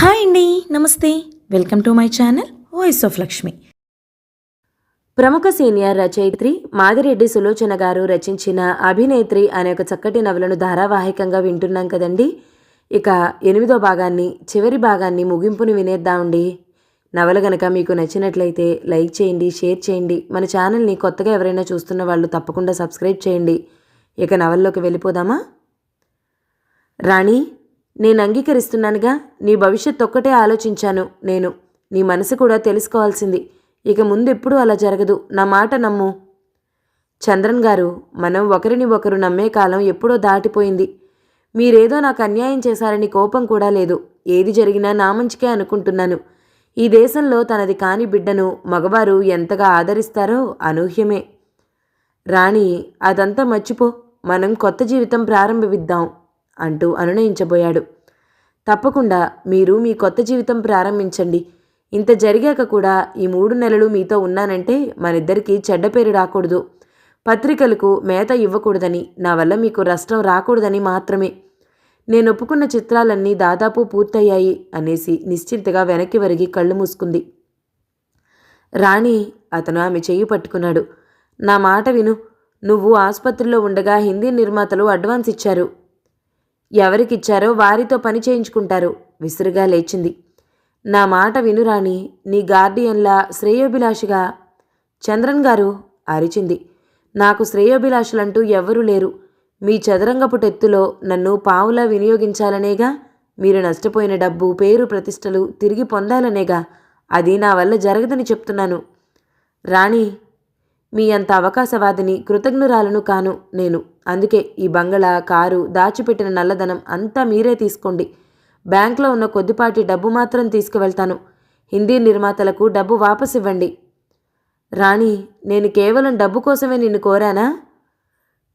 Hi అండి నమస్తే. Welcome to my channel voice of Lakshmi. ప్రముఖ సీనియర్ రచయిత్రి మాదిరెడ్డి సులోచన గారు రచించిన అభినేత్రి అనే ఒక చక్కటి నవలను ధారావాహికంగా వింటున్నాం కదండి. ఇక ఎనిమిదో భాగాన్ని చివరి భాగాన్ని ముగింపుని వినేద్దామండి. నవల గనక మీకు నచ్చినట్లయితే లైక్ చేయండి షేర్ చేయండి. మన ఛానల్ని కొత్తగా ఎవరైనా చూస్తున్న వాళ్ళు తప్పకుండా సబ్స్క్రైబ్ చేయండి. ఇక నవల్లోకి వెళ్ళిపోదామా? రాణి నేను అంగీకరిస్తున్నానుగా నీ భవిష్యత్ ఒక్కటే ఆలోచించాను నేను. నీ మనసు కూడా తెలుసుకోవాల్సింది. ఇక ముందు ఎప్పుడూ అలా జరగదు. నా మాట నమ్ము. చంద్రన్ గారు మనం ఒకరిని ఒకరు నమ్మే కాలం ఎప్పుడో దాటిపోయింది. మీరేదో నాకు అన్యాయం చేశారని కోపం కూడా లేదు. ఏది జరిగినా నా మంచికే అనుకుంటున్నాను. ఈ దేశంలో తనది కాని బిడ్డను మగవారు ఎంతగా ఆదరిస్తారో అనూహ్యమే. రాణి అదంతా మర్చిపో. మనం కొత్త జీవితం ప్రారంభిద్దాం అంటూ అనునయించబోయాడు. తప్పకుండా మీరు మీ కొత్త జీవితం ప్రారంభించండి. ఇంత జరిగాక కూడా ఈ మూడు నెలలు మీతో ఉన్నానంటే మనిద్దరికీ చెడ్డ పేరు రాకూడదు. పత్రికలకు మేత ఇవ్వకూడదని నా వల్ల మీకు నష్టం రాకూడదని మాత్రమే. నేను ఒప్పుకున్న చిత్రాలన్నీ దాదాపు పూర్తయ్యాయి అనేసి నిశ్చింతగా వెనక్కి వరిగి కళ్ళు మూసుకుంది. రాణి అతను ఆమె చెయ్యి పట్టుకున్నాడు. నా మాట విను. నువ్వు ఆసుపత్రిలో ఉండగా హిందీ నిర్మాతలు అడ్వాన్స్ ఇచ్చారు. ఎవరికిచ్చారో వారితో పని చేయించుకుంటారు విసురుగా లేచింది. నా మాట వినురాణి నీ గార్డియన్లా శ్రేయోభిలాషిగా. చంద్రన్ గారు అరిచింది. నాకు శ్రేయోభిలాషులంటూ ఎవ్వరూ లేరు. మీ చదరంగపు టెత్తులో నన్ను పావులా వినియోగించాలనేగా మీరు నష్టపోయిన డబ్బు పేరు ప్రతిష్టలు తిరిగి పొందాలనేగా అది నా వల్ల జరగదని చెప్తున్నాను. రాణి మీ అంత అవకాశవాదిని కృతజ్ఞురాలను కాను నేను. అందుకే ఈ బంగళా కారు దాచిపెట్టిన నల్లధనం అంతా మీరే తీసుకోండి. బ్యాంక్లో ఉన్న కొద్దిపాటి డబ్బు మాత్రం తీసుకువెళ్తాను. హిందీ నిర్మాతలకు డబ్బు వాపస్ ఇవ్వండి. రాణి నేను కేవలం డబ్బు కోసమే నిన్ను కోరానా?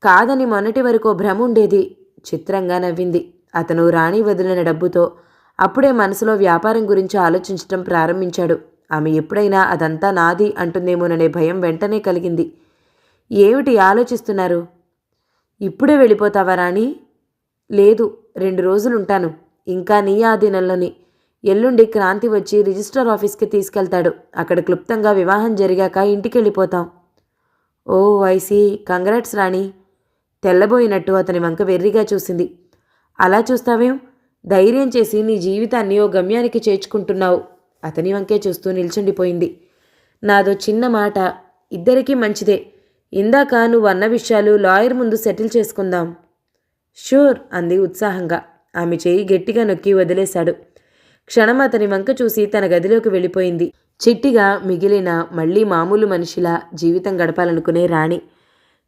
కాదని మొన్నటి వరకు భ్రమ ఉండేది. చిత్రంగా నవ్వింది. అతను రాణి వదిలిన డబ్బుతో అప్పుడే మనసులో వ్యాపారం గురించి ఆలోచించటం ప్రారంభించాడు. ఆమె ఎప్పుడైనా అదంతా నాది అంటుందేమోననే భయం వెంటనే కలిగింది. ఏమిటి ఆలోచిస్తున్నారు? ఇప్పుడే వెళ్ళిపోతావా రాణి? లేదు రెండు రోజులుంటాను. ఇంకా నీ ఆధీనంలోని. ఎల్లుండి క్రాంతి వచ్చి రిజిస్టర్ ఆఫీస్కి తీసుకెళ్తాడు. అక్కడ క్లుప్తంగా వివాహం జరిగాక ఇంటికి వెళ్ళిపోతాం ఓ ఐసీ కంగ్రాట్స్ రాణి. తెల్లబోయినట్టు అతని వంక వెర్రిగా చూసింది. అలా చూస్తావేం? ధైర్యం చేసి నీ జీవితాన్ని ఓ గమ్యానికి చేర్చుకుంటున్నావు. అతని వంకే చూస్తూ నిల్చుండిపోయింది. నాదో చిన్న మాట ఇద్దరికీ మంచిదే. ఇందాక నువ్వు అన్న విషయాలు లాయర్ ముందు సెటిల్ చేసుకుందాం. షూర్ అంది ఉత్సాహంగా. ఆమె చేయి గట్టిగా నొక్కి వదిలేశాడు. క్షణం అతని వంక చూసి తన గదిలోకి వెళ్ళిపోయింది. చిట్టిగా మిగిలిన మళ్ళీ మామూలు మనిషిలా జీవితం గడపాలనుకునే రాణి.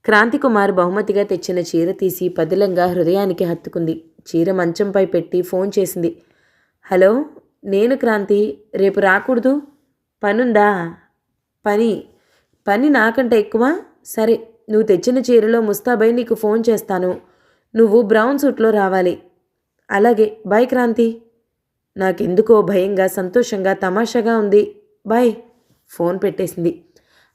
క్రాంతికుమార్ బహుమతిగా తెచ్చిన చీర తీసి పదిలంగా హృదయానికి హత్తుకుంది. చీర మంచంపై పెట్టి ఫోన్ చేసింది. హలో? నేను క్రాంతి రేపు రాకూడదు? పనుందా? పని. పని నాకంటే ఎక్కువ? సరే నువ్వు తెచ్చిన చీరలో ముస్తాబై నీకు ఫోన్ చేస్తాను. నువ్వు బ్రౌన్ సూట్లో రావాలి. అలాగే బాయ్ క్రాంతి. నాకెందుకో భయంగా సంతోషంగా తమాషాగా ఉంది. బాయ్ ఫోన్ పెట్టేసింది.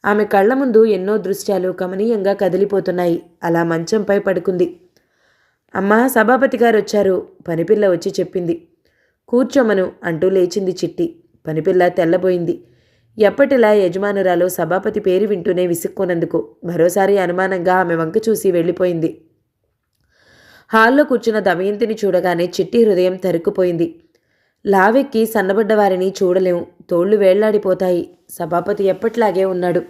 ఆమె కళ్ళ ముందు ఎన్నో దృశ్యాలు కమనీయంగా కదిలిపోతున్నాయి. అలా మంచంపై పడుకుంది. అమ్మా సభాపతి గారు వచ్చారు పనిపిల్ల వచ్చి చెప్పింది. కూర్చోమను అంటూ లేచింది చిట్టి. పనిపిల్ల తెల్లబోయింది. ఎప్పటిలా యజమానురాలు సభాపతి పేరు వింటూనే విసుక్కున్నందుకు మరోసారి అనుమానంగా ఆమె వంక చూసి వెళ్ళిపోయింది. హాల్లో కూర్చున్న దమయంతిని చూడగానే చిట్టి హృదయం తరుక్కుపోయింది. లావెక్కి సన్నబడ్డ వారిని చూడలేం. తోళ్ళు వేళ్ళాడిపోతాయి. సభాపతి ఎప్పట్లాగే ఉన్నాడు.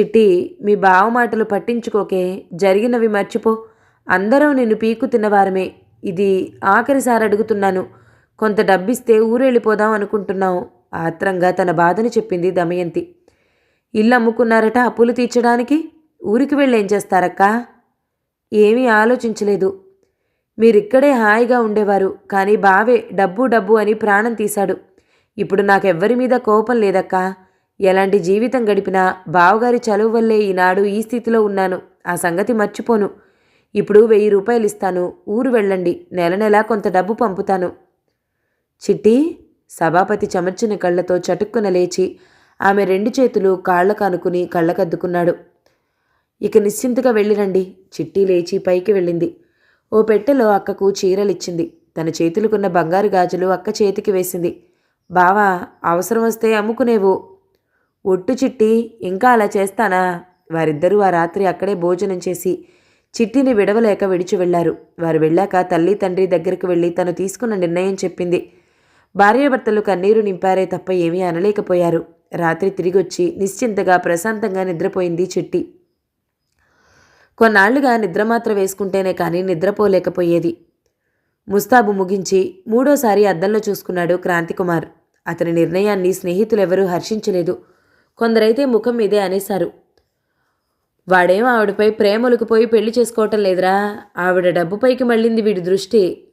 చిట్టి మీ బావ మాటలు పట్టించుకోకే. జరిగినవి మర్చిపో. అందరం నిన్ను పీకుతున్నవారమే ఇది ఆఖరిసారి అడుగుతున్నాను. కొంత డబ్బిస్తే ఊరెళ్ళిపోదాం అనుకుంటున్నావు. ఆత్రంగా తన బాధని చెప్పింది దమయంతి. ఇల్లు అమ్ముకున్నారట అప్పులు తీర్చడానికి? ఊరికి వెళ్ళేం చేస్తారక్కా? ఏమీ ఆలోచించలేదు. మీరిక్కడే హాయిగా ఉండేవారు కానీ బావే డబ్బు డబ్బు అని ప్రాణం తీశాడు. ఇప్పుడు నాకెవ్వరి మీద కోపం లేదక్కా. ఎలాంటి జీవితం గడిపినా బావగారి చలువు వల్లే ఈనాడు ఈ స్థితిలో ఉన్నాను. ఆ సంగతి మర్చిపోను. ఇప్పుడు వెయ్యి రూపాయలు ఇస్తాను ఊరు వెళ్ళండి. నెల నెలా కొంత డబ్బు పంపుతాను. చిట్టి సభాపతి చెమర్చిన కళ్ళతో చటుక్కున లేచి ఆమె రెండు చేతులు కాళ్ళకు అనుకుని కళ్ళకద్దుకున్నాడు. ఇక నిశ్చింతగా వెళ్ళిరండి. చిట్టి లేచి పైకి వెళ్ళింది. ఓ పెట్టెలో అక్కకు చీరలిచ్చింది. తన చేతులకున్న బంగారు గాజులు అక్క చేతికి వేసింది. బావా అవసరం వస్తే అమ్ముకునేవు. ఒట్టు చిట్టి ఇంకా అలా చేస్తానా? వారిద్దరూ ఆ రాత్రి అక్కడే భోజనం చేసి చిట్టిని విడవలేక విడిచి వెళ్ళారు వారు వెళ్ళాక తల్లి తండ్రి దగ్గరికి వెళ్ళి తను తీసుకున్న నిర్ణయం చెప్పింది. భార్యాభర్తలు కన్నీరు నింపారే తప్ప ఏమీ అనలేకపోయారు. రాత్రి తిరిగొచ్చి నిశ్చింతగా ప్రశాంతంగా నిద్రపోయింది చిట్టి. కొన్నాళ్ళుగా నిద్రమాత్ర వేసుకుంటేనే కానీ నిద్రపోలేకపోయేది. ముస్తాబు ముగించి మూడోసారి అద్దంలో చూసుకున్నాడు క్రాంతికుమార్. అతని నిర్ణయాన్ని స్నేహితులెవరూ హర్షించలేదు. కొందరైతే ముఖం మీదే అనేశారు. వాడేం ఆవిడపై ప్రేమలుకుపోయి పెళ్ళి చేసుకోవటం లేదురా. ఆవిడ డబ్బుపైకి మళ్ళింది వీడి దృష్టి.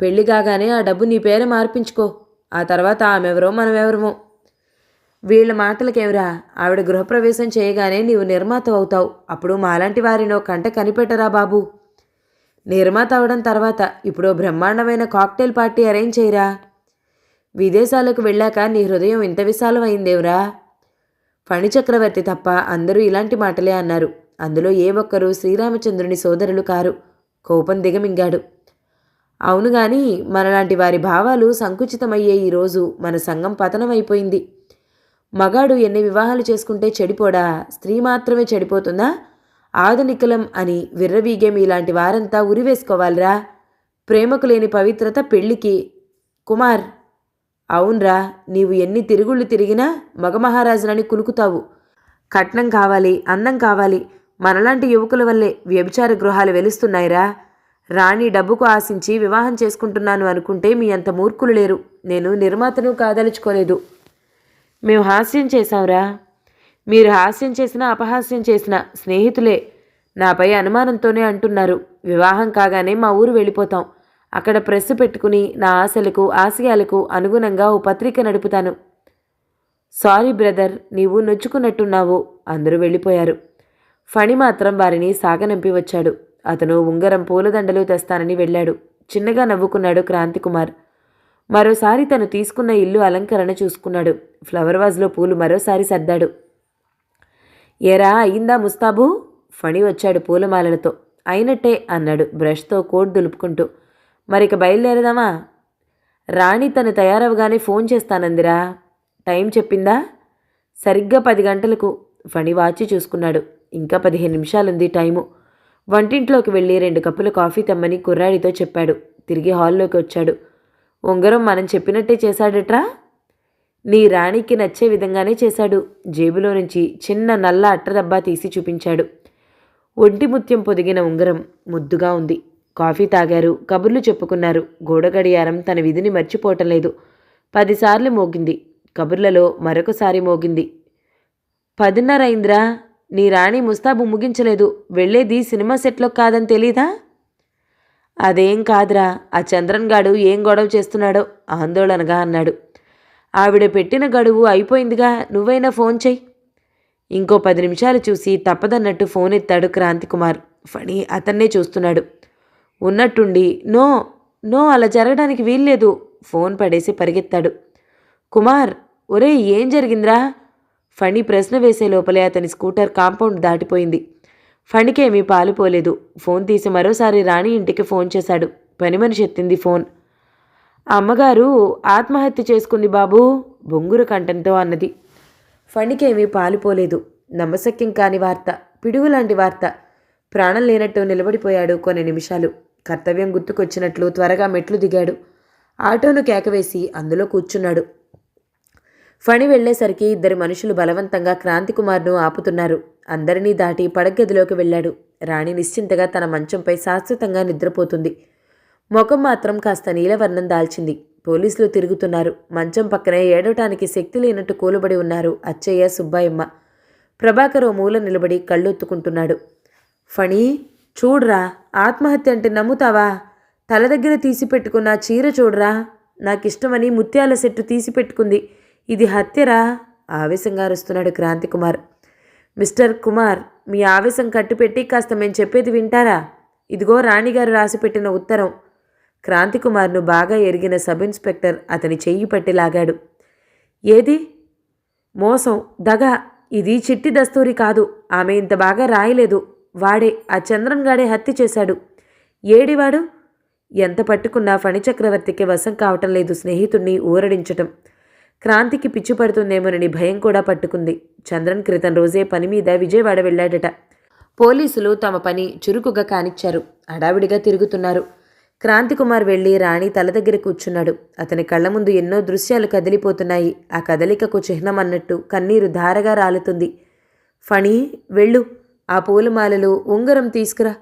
పెళ్ళి కాగానే ఆ డబ్బు నీ పేరే మార్పించుకో. ఆ తర్వాత ఆమెవరో మనమెవరమో. వీళ్ళ మాటలకేమిరా? ఆవిడ గృహప్రవేశం చేయగానే నీవు నిర్మాత అవుతావు. అప్పుడు మాలాంటి వారినో కంట కనిపెట్టరా బాబు. నిర్మాత అవడం తర్వాత ఇప్పుడు బ్రహ్మాండమైన కాక్టైల్ పార్టీ అరేంజ్ చేయరా? విదేశాలకు వెళ్ళాక నీ హృదయం ఇంత విశాలం ఫణి ఫణిచక్రవర్తి తప్ప అందరూ ఇలాంటి మాటలే అన్నారు. అందులో ఏ ఒక్కరూ శ్రీరామచంద్రుని సోదరులు కారు. కోపం దిగమింగాడు. అవును గాని మనలాంటి వారి భావాలు సంకుచితమయ్యే ఈరోజు మన సంఘం పతనమైపోయింది. మగాడు ఎన్ని వివాహాలు చేసుకుంటే చెడిపోడా? స్త్రీ మాత్రమే చెడిపోతుందా? ఆధునికలం అని విర్రవీగే మీలాంటి వారంతా ఉరివేసుకోవాలిరా. ప్రేమకు లేని పవిత్రత పెళ్ళికి కుమార్ అవునరా నీవు ఎన్ని తిరుగుళ్ళు తిరిగినా మగమహారాజునని కులుకుతావు కట్నం కావాలి అందం కావాలి. మనలాంటి యువకుల వల్లే వ్యభిచార గృహాలు వెలుస్తున్నాయిరా. రాణి డబ్బుకు ఆశించి వివాహం చేసుకుంటున్నాను అనుకుంటే మీ అంత మూర్ఖులు లేరు. నేను నిర్మాతను కాదలుచుకోలేదు. మేము హాస్యం చేశాంరా. మీరు హాస్యం చేసినా అపహాస్యం చేసినా స్నేహితులే. నాపై అనుమానంతోనే అంటున్నారు. వివాహం కాగానే మా ఊరు వెళ్ళిపోతాం. అక్కడ ప్రెస్ పెట్టుకుని నా ఆశలకు ఆశయాలకు అనుగుణంగా ఓ పత్రిక నడుపుతాను. సారీ బ్రదర్ నీవు నొచ్చుకున్నట్టున్నావు. అందరూ వెళ్ళిపోయారు. ఫణి మాత్రం వారిని సాగనంపి వచ్చాడు. అతను ఉంగరం పూలదండలు తెస్తానని వెళ్ళాడు. చిన్నగా నవ్వుకున్నాడు క్రాంతికుమార్. మరోసారి తను తీసుకున్న ఇల్లు అలంకరణ చూసుకున్నాడు. ఫ్లవర్ వాజ్లో పూలు మరోసారి సర్దాడు. ఎరా అయిందా ముస్తాబు? ఫణి వచ్చాడు పూలమాలలతో. అయినట్టే అన్నాడు బ్రష్తో కోట్ దులుపుకుంటూ. మరిక బయలుదేరదామా? రాణి తను తయారవగానే ఫోన్ చేస్తానందిరా. టైం చెప్పిందా? సరిగ్గా పది గంటలకు. ఫణి వాచి చూసుకున్నాడు. ఇంకా పదిహేను నిమిషాలుంది టైము. వంటింట్లోకి వెళ్ళి రెండు కప్పుల కాఫీ తెమ్మని కుర్రాడితో చెప్పాడు. తిరిగి హాల్లోకి వచ్చాడు. ఉంగరం మనం చెప్పినట్టే చేశాడట్రా? నీ రాణికి నచ్చే విధంగానే చేశాడు. జేబులో నుంచి చిన్న నల్ల అట్టదబ్బా తీసి చూపించాడు. ఒంటి ముత్యం పొదిగిన ఉంగరం ముద్దుగా ఉంది. కాఫీ తాగారు. కబుర్లు చెప్పుకున్నారు. గోడ గడియారం తన విధిని మర్చిపోవటం లేదు పదిసార్లు మోగింది. కబుర్లలో మరొకసారి మోగింది. పదిన్నర అయిందిరా? నీ రాణి ముస్తాబు ముగించలేదు. వెళ్ళేది సినిమా సెట్లో కాదని తెలీదా? అదేం కాదురా. ఆ చంద్రన్ గాడు ఏం గొడవ చేస్తున్నాడో ఆందోళనగా అన్నాడు. ఆవిడ పెట్టిన గడువు అయిపోయిందిగా. నువ్వైనా ఫోన్ చెయ్యి. ఇంకో పది నిమిషాలు చూసి తప్పదన్నట్టు ఫోన్ ఎత్తాడు క్రాంతికుమార్. ఫణి అతన్నే చూస్తున్నాడు. ఉన్నట్టుండి నో నో అలా జరగడానికి వీల్లేదు. ఫోన్ పడేసి పరిగెత్తాడు. కుమార్ ఒరే ఏం జరిగిందిరా? ఫణి ప్రశ్న వేసే లోపలే అతని స్కూటర్ కాంపౌండ్ దాటిపోయింది. ఫణికేమీ పాలుపోలేదు ఫోన్ తీసి మరోసారి రాణి ఇంటికి ఫోన్ చేశాడు. పని మనిషి ఎత్తింది ఫోన్. అమ్మగారు ఆత్మహత్య చేసుకుంది బాబూ బొంగురు కంఠంతో అన్నది. ఫణికేమీ పాలుపోలేదు నమ్మశక్యం కాని వార్త పిడుగులాంటి వార్త. ప్రాణం లేనట్టు నిలబడిపోయాడు కొన్ని నిమిషాలు. కర్తవ్యం గుర్తుకొచ్చినట్లు త్వరగా మెట్లు దిగాడు. ఆటోను కేకవేసి అందులో కూర్చున్నాడు. ఫణి వెళ్ళేసరికి ఇద్దరు మనుషులు బలవంతంగా క్రాంతికుమార్ను ఆపుతున్నారు. అందరినీ దాటి పడగదిలోకి వెళ్ళాడు. రాణి నిశ్చింతగా తన మంచంపై శాశ్వతంగా నిద్రపోతుంది. ముఖం మాత్రం కాస్త నీలవర్ణం దాల్చింది. పోలీసులు తిరుగుతున్నారు. మంచం పక్కనే ఏడవటానికి శక్తి లేనట్టు కూలబడి ఉన్నారు అచ్చయ్య సుబ్బాయమ్మ. ప్రభాకర్ ఓ మూల నిలబడి కళ్ళొత్తుకుంటున్నాడు. ఫణి చూడ్రా ఆత్మహత్య అంటే నమ్ముతావా? తల దగ్గర తీసిపెట్టుకున్న చీర చూడ్రా? నాకిష్టమని ముత్యాల సెట్టు తీసిపెట్టుకుంది. ఇది హత్యరా? ఆవేశంగా అరుస్తున్నాడు క్రాంతికుమార్. మిస్టర్ కుమార్ మీ ఆవేశం కట్టుపెట్టి కాస్త మేము చెప్పేది వింటారా? ఇదిగో రాణిగారు రాసిపెట్టిన ఉత్తరం. క్రాంతికుమార్ను బాగా ఎరిగిన సబ్ ఇన్స్పెక్టర్ అతని చెయ్యి పట్టి లాగాడు. ఏది? మోసం దగ. ఇది చిట్టి దస్తూరి కాదు. ఆమె ఇంత బాగా రాయలేదు. వాడే ఆ చంద్రన్ గాడే హత్య చేశాడు. ఏడివాడు ఎంత పట్టుకున్నా ఫణి చక్రవర్తికి వశం కావటం లేదు స్నేహితుణ్ణి ఊరడించటం. క్రాంతికి పిచ్చి పడుతుందేమోనని భయం కూడా పట్టుకుంది. చంద్రన్ క్రితం రోజే పని మీద విజయవాడ వెళ్ళాడట. పోలీసులు తమ పని చురుకుగా కానిచ్చారు. హడావిడిగా తిరుగుతున్నారు. క్రాంతికుమార్ వెళ్ళి రాణి తల దగ్గర కూర్చున్నాడు. అతని కళ్ళ ముందు ఎన్నో దృశ్యాలు కదిలిపోతున్నాయి. ఆ కదలికకు చిహ్నం అన్నట్టు కన్నీరు ధారగా రాలుతుంది. ఫణి వెళ్ళు. ఆ పూలమాలలు ఉంగరం తీసుకురా.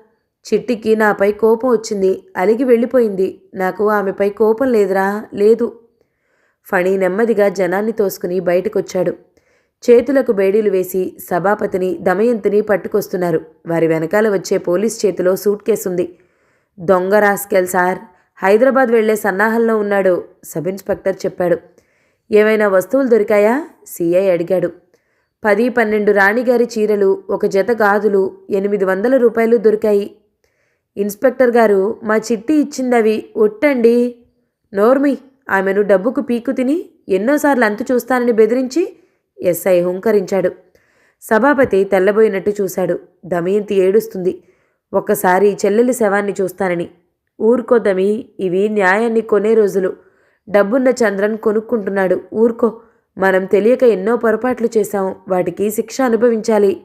చిట్టికి నాపై కోపం వచ్చింది. అలిగి వెళ్ళిపోయింది. నాకు ఆమెపై కోపం లేదురా లేదు. ఫణి నెమ్మదిగా జనాన్ని తోసుకుని బయటకొచ్చాడు. చేతులకు బేడీలు వేసి సభాపతిని దమయంతిని పట్టుకొస్తున్నారు. వారి వెనకాల వచ్చే పోలీస్ చేతిలో సూట్ కేసుంది. దొంగ రాస్కెల్ సార్! హైదరాబాద్ వెళ్ళే సన్నాహంలో ఉన్నాడు సబ్ ఇన్స్పెక్టర్ చెప్పాడు. ఏవైనా వస్తువులు దొరికాయా? సిఐ అడిగాడు. పది పన్నెండు రాణిగారి చీరలు ఒక జత గాజులు ఎనిమిది వందల రూపాయలు దొరికాయి. ఇన్స్పెక్టర్ గారు మా చిట్టి ఇచ్చిందవి ఒట్టండి. నోర్మి! ఆమెను డబ్బుకు పీకు తిని ఎన్నోసార్లు అంతు చూస్తానని బెదిరించి ఎస్ఐ హుంకరించాడు. సభాపతి తెల్లబోయినట్టు చూశాడు. దమయంతి ఏడుస్తుంది. ఒక్కసారి చెల్లెలి శవాన్ని చూస్తానని. ఊరుకోదమి ఇవి న్యాయాన్ని కొనే రోజులు. డబ్బున్న చంద్రన్ కొనుక్కుంటున్నాడు. ఊరుకో. మనం తెలియక ఎన్నో పొరపాట్లు చేశాం. వాటికి శిక్ష అనుభవించాలి.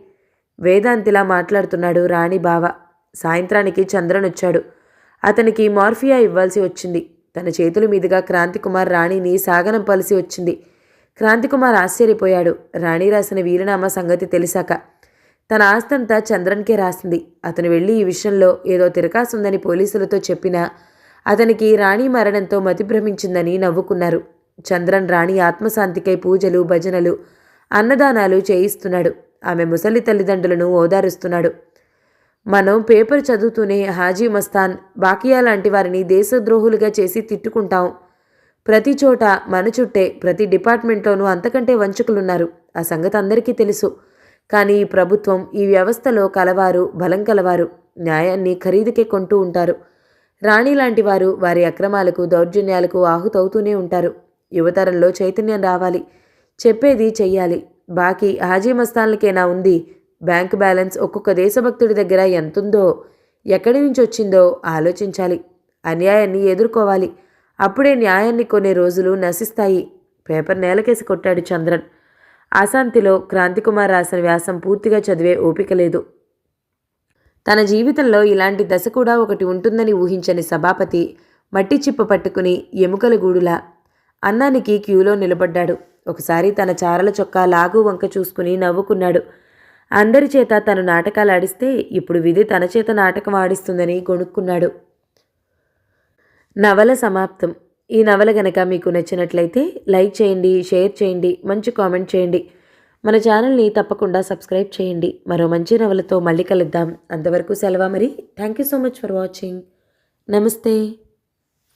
వేదాంతిలా మాట్లాడుతున్నాడు రాణి బావ. సాయంత్రానికి చంద్రన్ వచ్చాడు అతనికి మార్ఫియా ఇవ్వాల్సి వచ్చింది. తన చేతుల మీదుగా క్రాంతికుమార్ రాణిని సాగనంపాల్సి వచ్చింది. క్రాంతికుమార్ ఆశ్చర్యపోయాడు. రాణి రాసిన వీరనామా సంగతి తెలిసాక తన ఆస్తంతా చంద్రన్కే రాసింది. అతను వెళ్ళి ఈ విషయంలో ఏదో తిరకాసుందని పోలీసులతో చెప్పినా అతనికి రాణి మరణంతో మతిభ్రమించిందని నవ్వుకున్నారు. చంద్రన్ రాణి ఆత్మశాంతికై పూజలు భజనలు అన్నదానాలు చేయిస్తున్నాడు. ఆమె ముసలి తల్లిదండ్రులను ఓదారుస్తున్నాడు. మనం పేపర్ చదువుతూనే హాజీ మస్తాన్ బాకియా లాంటి వారిని దేశద్రోహులుగా చేసి తిట్టుకుంటాం. ప్రతి చోట మన చుట్టే ప్రతి డిపార్ట్మెంట్లోనూ అంతకంటే వంచకులున్నారు. ఆ సంగతి అందరికీ తెలుసు. కానీ ఈ ప్రభుత్వం ఈ వ్యవస్థలో కలవారు బలం కలవారు న్యాయాన్ని ఖరీదుకే కొంటూ ఉంటారు. రాణి లాంటి వారు వారి అక్రమాలకు దౌర్జన్యాలకు ఆహుతవుతూనే ఉంటారు. యువతరంలో చైతన్యం రావాలి. చెప్పేది చెయ్యాలి. బాకీ హాజీ మస్తాన్లకేనా ఉంది? బ్యాంకు బ్యాలెన్స్ ఒక్కొక్క దేశభక్తుడి దగ్గర ఎంతుందో ఎక్కడి నుంచి వచ్చిందో ఆలోచించాలి. అన్యాయాన్ని ఎదుర్కోవాలి. అప్పుడే న్యాయాన్ని కొనే రోజులు నశిస్తాయి. పేపర్ నేలకేసి కొట్టాడు చంద్రన్. అశాంతిలో క్రాంతికుమార్ రాసిన వ్యాసం పూర్తిగా చదివే ఓపిక లేదు. తన జీవితంలో ఇలాంటి దశ కూడా ఒకటి ఉంటుందని ఊహించని సభాపతి మట్టి చిప్ప పట్టుకుని ఎముకల గూడులా అన్నానికి క్యూలో నిలబడ్డాడు. ఒకసారి తన చారల చొక్కా లాగు వంక చూసుకుని నవ్వుకున్నాడు. అందరి చేత తను నాటకాలు ఆడిస్తే ఇప్పుడు విధి తన చేత నాటకం ఆడిస్తుందని కొనుక్కున్నాడు నవల సమాప్తం. ఈ నవల గనక మీకు నచ్చినట్లయితే లైక్ చేయండి షేర్ చేయండి మంచి కామెంట్ చేయండి. మన ఛానల్ని తప్పకుండా సబ్స్క్రైబ్ చేయండి. మరో మంచి నవలతో మళ్ళీ కలుద్దాం. అంతవరకు సెలవు మరి thank you so much for watching. నమస్తే.